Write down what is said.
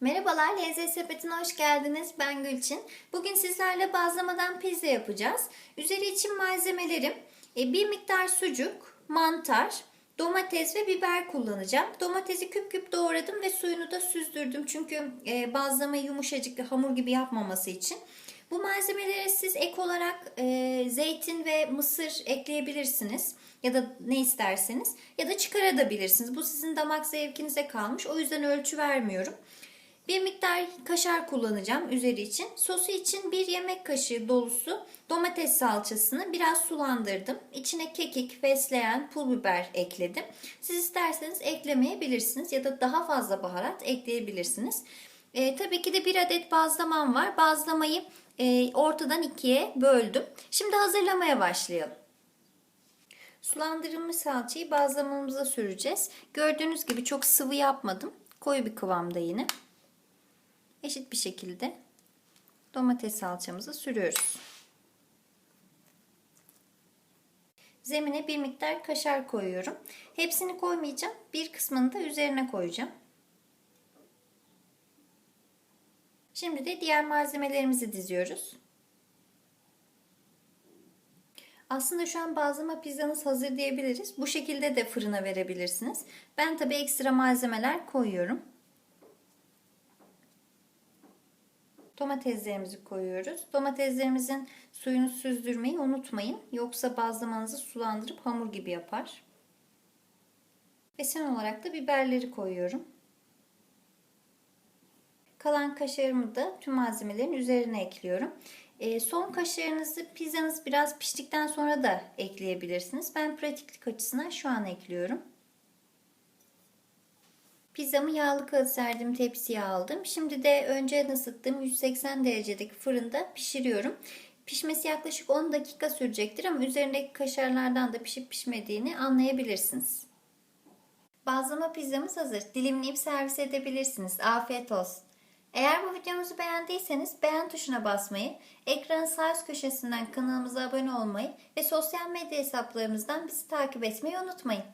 Merhabalar, Lezzet Sepeti'ne hoş geldiniz. Ben Gülçin. Bugün sizlerle bazlamadan pizza yapacağız. Üzeri için malzemelerim e, bir miktar sucuk, mantar, domates ve biber kullanacağım. Domatesi küp küp doğradım ve suyunu da süzdürdüm. Çünkü e, bazlamayı yumuşacık hamur gibi yapmaması için. Bu malzemelere siz ek olarak e, zeytin ve mısır ekleyebilirsiniz. Ya da ne isterseniz. Ya da çıkarabilirsiniz. Bu sizin damak zevkinize kalmış. O yüzden ölçü vermiyorum. Bir miktar kaşar kullanacağım üzeri için. Sosu için bir yemek kaşığı dolusu domates salçasını biraz sulandırdım. İçine kekik, fesleğen, pul biber ekledim. Siz isterseniz eklemeyebilirsiniz ya da daha fazla baharat ekleyebilirsiniz. E, tabii ki de bir adet bazlamam var. Bazlamayı e, ortadan ikiye böldüm. Şimdi hazırlamaya başlayalım. Sulandırılmış salçayı bazlamamıza süreceğiz. Gördüğünüz gibi çok sıvı yapmadım. Koyu bir kıvamda yine. Eşit bir şekilde domates salçamızı sürüyoruz. Zemine bir miktar kaşar koyuyorum. Hepsini koymayacağım. Bir kısmını da üzerine koyacağım. Şimdi de diğer malzemelerimizi diziyoruz. Aslında şu an bazlama pizzanız hazır diyebiliriz. Bu şekilde de fırına verebilirsiniz. Ben tabi ekstra malzemeler koyuyorum. Domateslerimizi koyuyoruz. Domateslerimizin suyunu süzdürmeyi unutmayın. Yoksa bazlamanızı sulandırıp hamur gibi yapar. Ve son olarak da biberleri koyuyorum. Kalan kaşarımı da tüm malzemelerin üzerine ekliyorum. E, son kaşarınızı pizzanız biraz piştikten sonra da ekleyebilirsiniz. Ben pratiklik açısından şu an ekliyorum. Pizzamı yağlı kağıt serdim tepsiye aldım. Şimdi de önceden ısıttığım 180 derecedeki fırında pişiriyorum. Pişmesi yaklaşık 10 dakika sürecektir ama üzerindeki kaşarlardan da pişip pişmediğini anlayabilirsiniz. Bazlama pizzamız hazır. Dilimleyip servis edebilirsiniz. Afiyet olsun. Eğer bu videomuzu beğendiyseniz beğen tuşuna basmayı, ekranın sağ üst köşesinden kanalımıza abone olmayı ve sosyal medya hesaplarımızdan bizi takip etmeyi unutmayın.